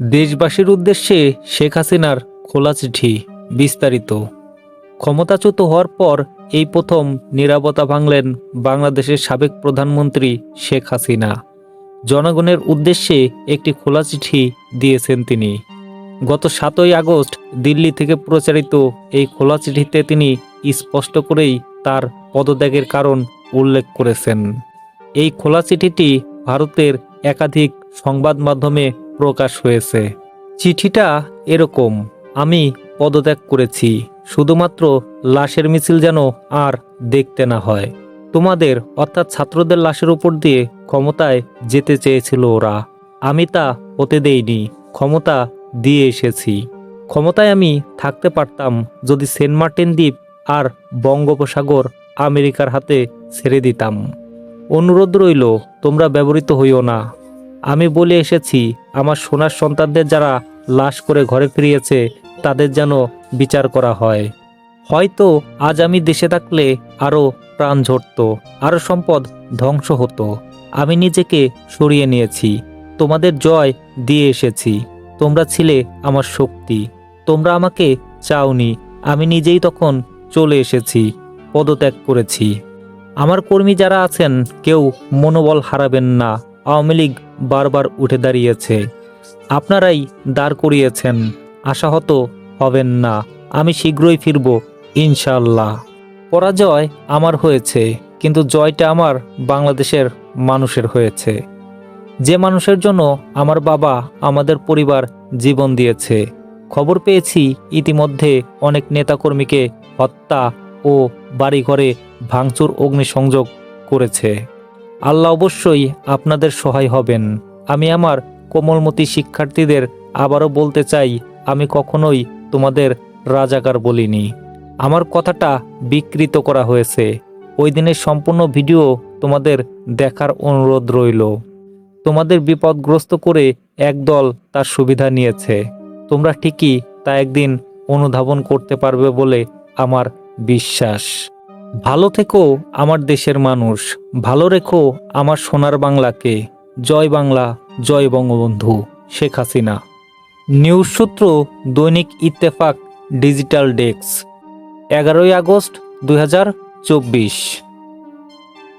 দেশবাসীর উদ্দেশ্যে শেখ হাসিনার খোলা চিঠি বিস্তারিত। ক্ষমতাচ্যুত হওয়ার পর এই প্রথম নিরাপত্তা ভাঙলেন বাংলাদেশের সাবেক প্রধানমন্ত্রী শেখ হাসিনা। জনগণের উদ্দেশ্যে একটি খোলা চিঠি দিয়েছেন তিনি। গত সাতই আগস্ট দিল্লি থেকে প্রচারিত এই খোলা চিঠিতে তিনি স্পষ্ট করেই তার পদত্যাগের কারণ উল্লেখ করেছেন। এই খোলা চিঠিটি ভারতের একাধিক সংবাদ মাধ্যমে প্রকাশ হয়েছে। চিঠিটা এরকম, আমি পদত্যাগ করেছি, শুধুমাত্র লাশের মিছিল যেন আর দেখতে না হয়। তোমাদের, অর্থাৎ ছাত্রদের লাশের উপর দিয়ে ক্ষমতায় যেতে চেয়েছিল ওরা। আমি তা হতে দেইনি, ক্ষমতা দিয়ে এসেছি। ক্ষমতায় আমি থাকতে পারতাম যদি সেন্ট মার্টিন দ্বীপ আর বঙ্গোপসাগর আমেরিকার হাতে ছেড়ে দিতাম। অনুরোধ রইল, তোমরা ব্যবহৃত হইও না। আমি বলে এসেছি, আমার সোনার সন্তানদের যারা লাশ করে ঘরে ফিরিয়েছে, তাদের যেন বিচার করা হয়। হয়তো আজ আমি দেশে থাকলে আরও প্রাণ ঝরত, আরও সম্পদ ধ্বংস হতো। আমি নিজেকে সরিয়ে নিয়েছি, তোমাদের জয় দিয়ে এসেছি। তোমরা ছিলে আমার শক্তি, তোমরা আমাকে চাওনি, আমি নিজেই তখন চলে এসেছি, পদত্যাগ করেছি। আমার কর্মী যারা আছেন, কেউ মনোবল হারাবেন না, আওয়ামী লীগ বারবার উঠে দাঁড়িয়েছে। আপনারাই দাঁড় করিয়েছেন। আশাহত হবেন না। আমি শীঘ্রই ফিরব ইনশাল্লাহ পরাজয় আমার হয়েছে, কিন্তু জয়টা আমার বাংলাদেশের মানুষের হয়েছে। যে মানুষের জন্য আমার বাবা আমাদের পরিবার জীবন দিয়েছে। খবর পেয়েছি, ইতিমধ্যে অনেক নেতাকর্মীকে হত্যা ও বাড়িঘরে ভাঙচুর, অগ্নিসংযোগ করেছে। আল্লাহ অবশ্যই আপনাদের সহায় হবেন। আমি আমার কোমলমতি শিক্ষার্থীদের আবারও বলতে চাই, আমি কখনোই তোমাদের রাজাকার বলিনি। আমার কথাটা বিকৃত করা হয়েছে। ওই দিনের সম্পূর্ণ ভিডিও তোমাদের দেখার অনুরোধ রইল। তোমাদের বিপদগ্রস্ত করে একদল তার সুবিধা নিয়েছে। তোমরা ঠিকই তা একদিন অনুধাবন করতে পারবে বলে আমার বিশ্বাস। ভালো থেকো আমার দেশের মানুষ, ভালো রেখো আমার সোনার বাংলাকে। জয় বাংলা, জয় বঙ্গবন্ধু, শেখ হাসিনা। নিউজ সূত্র দৈনিক ইত্তেফাক, ডিজিটাল ডেস্ক। এগারোই আগস্ট দু হাজার চব্বিশ।